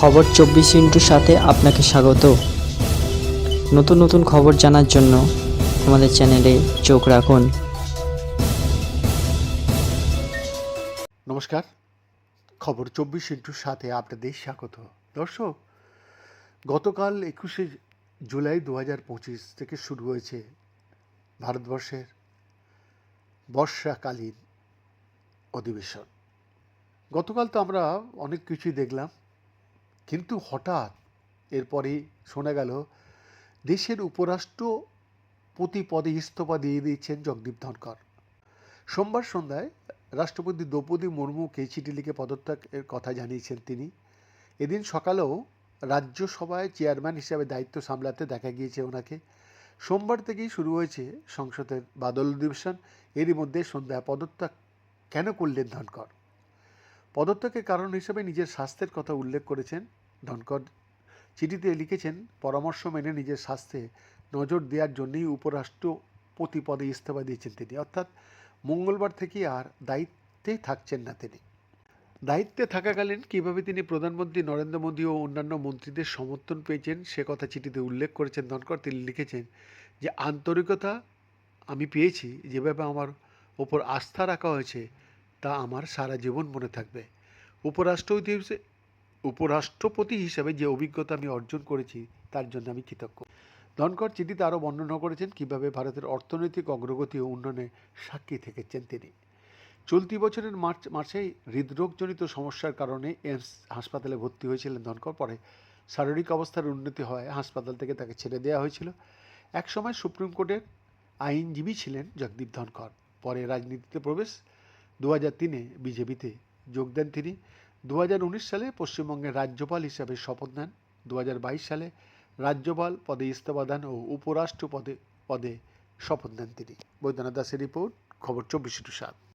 খবর চব্বিশ ইন্টুর সাথে আপনাকে স্বাগত। নতুন নতুন খবর জানার জন্য আমাদের চ্যানেলে চোখ রাখুন। নমস্কার। খবর চব্বিশ ইন্টুর সাথে আপনাদের স্বাগত। দর্শক, গতকাল একুশে জুলাই দু পঁচিশ থেকে শুরু হয়েছে ভারতবর্ষের বর্ষাকালীন অধিবেশন। গতকাল তো আমরা অনেক কিছুই দেখলাম। কিন্তু হঠাৎ এরপরেই শোনা গেল, দেশের উপরাষ্ট্রপতি পদে ইস্তফা দিয়ে দিয়েছেন জগদীপ ধনকর সোমবার সন্ধ্যায় রাষ্ট্রপতি দ্রৌপদী মুর্মুকে চিঠি লিখে পদত্যাগের কথা জানিয়েছেন তিনি। এদিন সকালেও রাজ্যসভায় চেয়ারম্যান হিসেবে দায়িত্ব সামলাতে দেখা গিয়েছে ওনাকে। সোমবার থেকেই শুরু হয়েছে সংসদের বাদল অধিবেশন। এরই মধ্যে সন্ধ্যায় পদত্যাগ কেন করলেন ধনকর পদত্যাগের কারণ হিসেবে নিজের স্বাস্থ্যের কথা উল্লেখ করেছেন ধনকর চিঠিতে লিখেছেন, পরামর্শ মেনে নিজের স্বাস্থ্যে নজর দেওয়ার জন্যই উপরাষ্ট্রপতি পদে ইস্তফা দিয়েছেন তিনি। অর্থাৎ মঙ্গলবার থেকে আর দায়িত্বে থাকছেন না তিনি। দায়িত্বে থাকাকালীন কীভাবে তিনি প্রধানমন্ত্রী নরেন্দ্র মোদী ও অন্যান্য মন্ত্রীদের সমর্থন পেয়েছেন সে কথা চিঠিতে উল্লেখ করেছেন ধনকর তিনি লিখেছেন যে, আন্তরিকতা আমি পেয়েছি। যেভাবে আমার ওপর আস্থা রাখা হয়েছে তা আমার সারা জীবন মনে থাকবে। উপরাষ্ট্রপতি উপরাষ্ট্রপতি হিসেবে যে অভিজ্ঞতা আমি অর্জন করেছি, তার জন্য আমি কৃতজ্ঞ। ধনকর চিঠিতে আরও বর্ণনা করেছেন কীভাবে ভারতের অর্থনৈতিক অগ্রগতি ও উন্নয়নে সাক্ষী থেকেছেন তিনি। চলতি বছরের মার্চ মাসেই হৃদরোগজনিত সমস্যার কারণে এমস হাসপাতালে ভর্তি হয়েছিলেন ধনকর পরে শারীরিক অবস্থার উন্নতি হয়, হাসপাতাল থেকে তাকে ছেড়ে দেওয়া হয়েছিল। একসময় সুপ্রিম কোর্টের আইনজীবী ছিলেন জগদীপ ধনকর পরে রাজনীতিতে প্রবেশ দু তিনে বিজেপিতে যোগ দেন তিনি। দু সালে পশ্চিমবঙ্গের রাজ্যপাল হিসাবে শপথ নেন। দু সালে রাজ্যপাল পদে ইস্তফা দেন ও উপরাষ্ট্র পদে পদে শপথ নেন তিনি। বৈদ্যনাথ দাসের রিপোর্ট, খবর চব্বিশ টু সাত